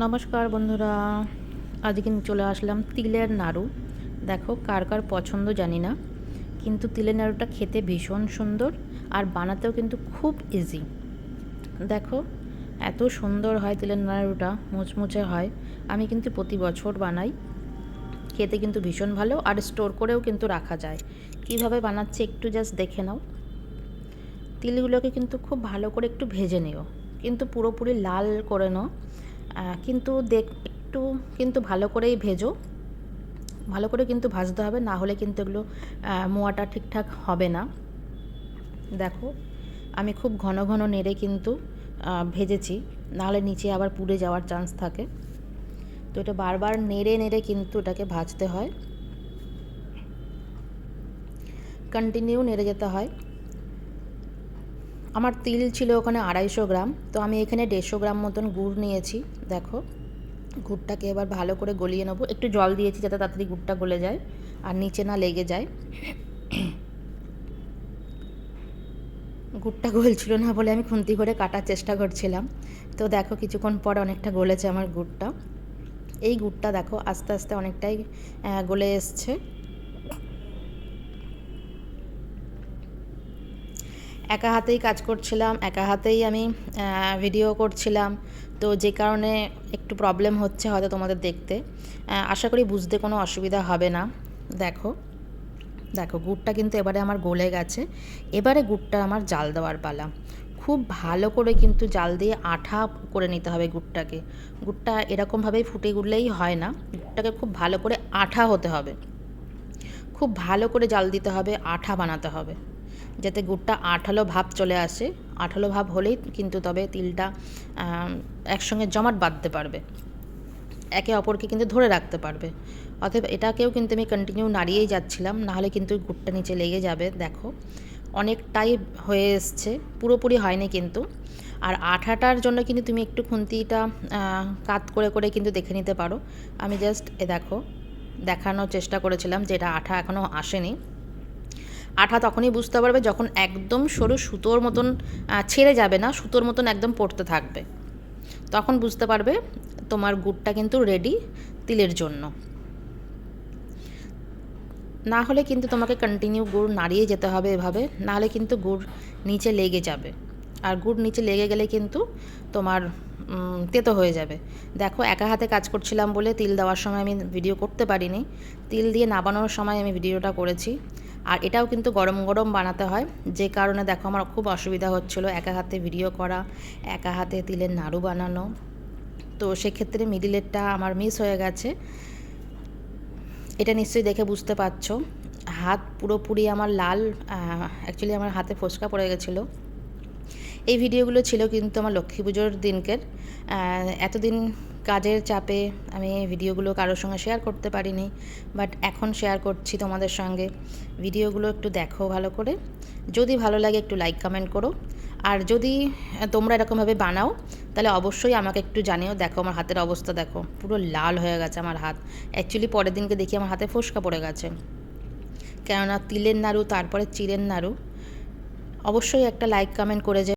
নমস্কার বন্ধুরা, আজকে চলে আসলাম তিলের নাড়ু। দেখো, কার কার পছন্দ জানি না, কিন্তু তিলের নাড়ুটা খেতে ভীষণ সুন্দর আর বানাতেও কিন্তু খুব ইজি দেখো, এত সুন্দর হয় তিলের নাড়ুটা, মুচমুচে হয়। আমি কিন্তু প্রতি বছর বানাই, খেতে কিন্তু ভীষণ ভালো আর স্টোর করেও কিন্তু রাখা যায়। কীভাবে বানাচ্ছি একটু জাস্ট দেখে নাও। তিলগুলোকে কিন্তু খুব ভালো করে একটু ভেজে নিও, কিন্তু পুরোপুরি লাল করে নাও। কিন্তু দেখ, একটু কিন্তু ভালো করেই ভেজো। ভালো করে কিন্তু ভাজতে হবে, না হলে কিন্তু এগুলো মোয়াটা ঠিকঠাক হবে না। দেখো, আমি খুব ঘন ঘন নেড়ে কিন্তু ভেজেছি। নাহলে নিচে আবার পুড়ে যাওয়ার চান্স থাকে। তো এটা বারবার নেড়ে নেড়ে কিন্তু এটাকে ভাজতে হয়। কন্টিনিউ নেড়ে যেতে হয়। আমার তিল ছিল ওখানে আড়াইশো গ্রাম, তো আমি এখানে দেড়শো গ্রাম মতন গুড় নিয়েছি, দেখো। গুড়টাকে এবার ভালো করে গলিয়ে নেব। একটু জল দিয়েছি যাতে তাড়াতাড়ি গুড়টা গলে যায়, আর নিচে না লেগে যায়। গুড়টা গলছিল না বলে আমি খুন্তি করে কাটার চেষ্টা করছিলাম। তো দেখো কিছুক্ষণ পর অনেকটা গলেছে আমার গুড়টা। এই গুড়টা দেখো আস্তে আস্তে অনেকটাই গলে এসছে। একা হাতেই কাজ করছিলাম, একা হাতেই আমি ভিডিও করছিলাম। তো যে কারণে একটু প্রবলেম হচ্ছে হয়তো তোমাদের দেখতে। আশা করি বুঝতে কোনো অসুবিধা হবে না। দেখো দেখো, গুড়টা কিন্তু এবারে আমার গলে গেছে। এবারে গুড়টা আমার জাল দেওয়ার পালা। খুব ভালো করে কিন্তু জাল দিয়ে আঠা করে নিতে হবে গুড়টাকে। গুড়টা এরকমভাবেই ফুটে গুললেই হয় না। গুড়টাকে খুব ভালো করে আঠা হতে হবে। খুব ভালো করে জাল দিতে হবে, আঠা বানাতে হবে। যাতে গুড়টা আঠালো ভাব চলে আসে। আঠালো ভাব হলেই কিন্তু তবে তিলটা একসঙ্গে জমাট বাঁধতে পারবে। একে অপরকে কিন্তু ধরে রাখতে পারবে। অতএব এটাকেও কিন্তু আমি কন্টিনিউ নাড়িয়েই যাচ্ছিলাম, নাহলে কিন্তু গুড়টা নিচে লেগে যাবে, দেখো। অনেকটাই হয়ে এসছে, পুরোপুরি হয়নি কিন্তু। আর আঠাটার জন্য কিন্তু তুমি একটু খুন্তিটা কাত করে করে কিন্তু দেখে নিতে পারো। আমি জাস্ট এ দেখো, দেখানোর চেষ্টা করেছিলাম যে এটা আঠা এখনও আসেনি। আঠা তখনই বুঝতে পারবে যখন একদম সরু সুতোর মতন ছেড়ে যাবে না, সুতোর মতন একদম পড়তে থাকবে। তখন বুঝতে পারবে তোমার গুড়টা কিন্তু রেডি তিলের জন্য। না হলে কিন্তু তোমাকে কন্টিনিউ গুড় নাড়িয়ে যেতে হবে এভাবে, না হলে কিন্তু গুড় নিচে লেগে যাবে। আর গুড় নিচে লেগে গেলে কিন্তু তোমার তেতো হয়ে যাবে। দেখো, একা হাতে কাজ করছিলাম বলে তিল দেওয়ার সময় আমি ভিডিও করতে পারিনি। তিল দিয়ে নাবানোর সময় আমি ভিডিওটা করেছি। আর এটাও কিন্তু গরম গরম বানাতে হয়। যে কারণে দেখো আমার খুব অসুবিধা হচ্ছিল একা হাতে ভিডিও করা, একা হাতে তিলের নাড়ু বানানো। তো সেক্ষেত্রে মিডিলেরটা আমার মিস হয়ে গেছে। এটা নিশ্চয়ই দেখে বুঝতে পারছ। হাত পুরোপুরি আমার লাল অ্যাকচুয়ালি আমার হাতে ফোসকা পড়ে গেছিল। এই ভিডিওগুলো ছিল কিন্তু আমার লক্ষ্মী পুজোর দিনকের। এতদিন কাজের চাপে আমি ভিডিওগুলো কারোর সঙ্গে শেয়ার করতে পারিনি বাট এখন শেয়ার করছি তোমাদের সঙ্গে। ভিডিওগুলো একটু দেখো ভালো করে। যদি ভালো লাগে একটু লাইক কমেন্ট করো। আর যদি তোমরা এরকমভাবে বানাও, তাহলে অবশ্যই আমাকে একটু জানিও। দেখো, আমার হাতের অবস্থা দেখো, পুরো লাল হয়ে গেছে আমার হাত। অ্যাকচুয়ালি পরের দিনকে দেখি আমার হাতে ফোসকা পড়ে গেছে। কেননা তিলের নাড়ু, তারপরে চিড়ের নাড়ু। অবশ্যই একটা লাইক কমেন্ট করে যে